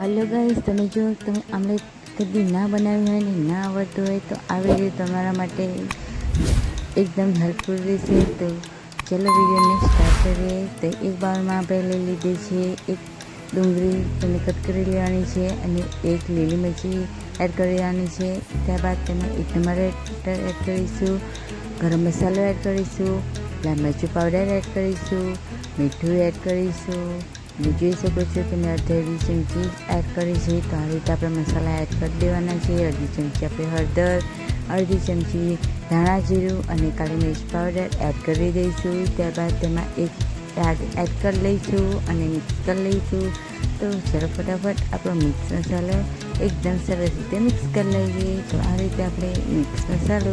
Hello guys તમે જો તમે આમલેટ કદી ના બનાવ્યું હોય ને ના આવડતું હોય તો આ રીતે તમારા માટે એકદમ હેલ્પફુલ રહેશે. તો ચલો વિડીયોને સ્ટાર્ટ કરીએ. તો એક બાઉલમાં આપણે લઈ લીધી છે એક ડુંગળી તમે કટ કરી લેવાની છે અને એક લીલી મરચી એડ કરી લેવાની છે. ત્યારબાદ તમે એક ટમાટર એડ કરીશું. ગરમ મસાલો એડ કરીશું. લાલ મરચું પાવડર એડ કરીશું. મીઠું એડ કરીશું. અને જોઈ શકો છો કે મેં અડધી ચમચી એડ કરી છે? તો આ રીતે આપણે મસાલા એડ કરી દેવાના છે અડધી ચમચી આપણે હળદર, અડધી ચમચી ધાણા જીરું અને કાળી મિર્ચ પાવડર એડ કરી દઈશું. ત્યારબાદ તેમાં એક યાદ એડ કરી લઈશું અને મિક્સ કરી લઈશું. તો ચલો ફટાફટ આપણો મિક્સ મસાલો એકદમ સરસ રીતે મિક્સ કરી લઈએ. તો આ રીતે આપણે મિક્સ મસાલો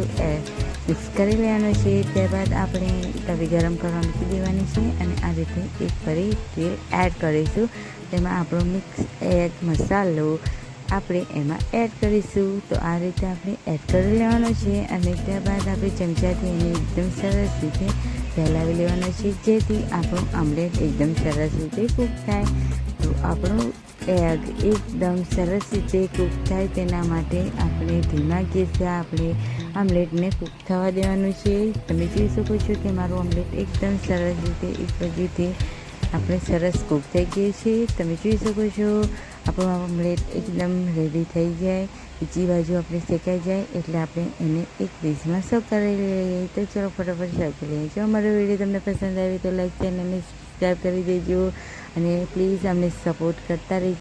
મિક્સ કરી લેવાનો છે. ત્યારબાદ આપણે તવી ગરમ કરવા મૂકી દેવાની છે અને આ રીતે એક ફરી તેલ એડ કરીશું. તેમાં આપણો મિક્સ એગ મસાલો આપણે એમાં એડ કરીશું. તો આ રીતે આપણે એડ કરી લેવાનો છે અને ત્યારબાદ આપણે ચમચાથી એને એકદમ સરસ રીતે ફેલાવી લેવાનો છે. જેથી આપણો આમલેટ એકદમ સરસ રીતે કૂક થાય. તો આપણું એગ એકદમ સરસ રીતે કૂક થાય તેના માટે આપણે ધીમા ગેસે આપણે આમલેટને કૂક થવા દેવાનું છે. તમે જોઈ શકો છો કે મારું આમલેટ એકદમ સરસ રીતે એક બાજુથી આપણે સરસ કૂક થઈ ગઈ છે. તમે જોઈ શકો છો, આપણું આમલેટ એકદમ રેડી થઈ જાય. બીજી બાજુ આપણે શેકાઈ જાય એટલે આપણે એને એક ડીશમાં સર્વ કરી લઈએ. તો ચલો ફટાફટ સર્વ કરી લઈએ જો અમારો વીડિયો તમને પસંદ આવે તો લાઈક ચેનલને સબસ્ક્રાઈબ કરી દેજો. અને પ્લીઝ અમને સપોર્ટ કરતા રહેજો.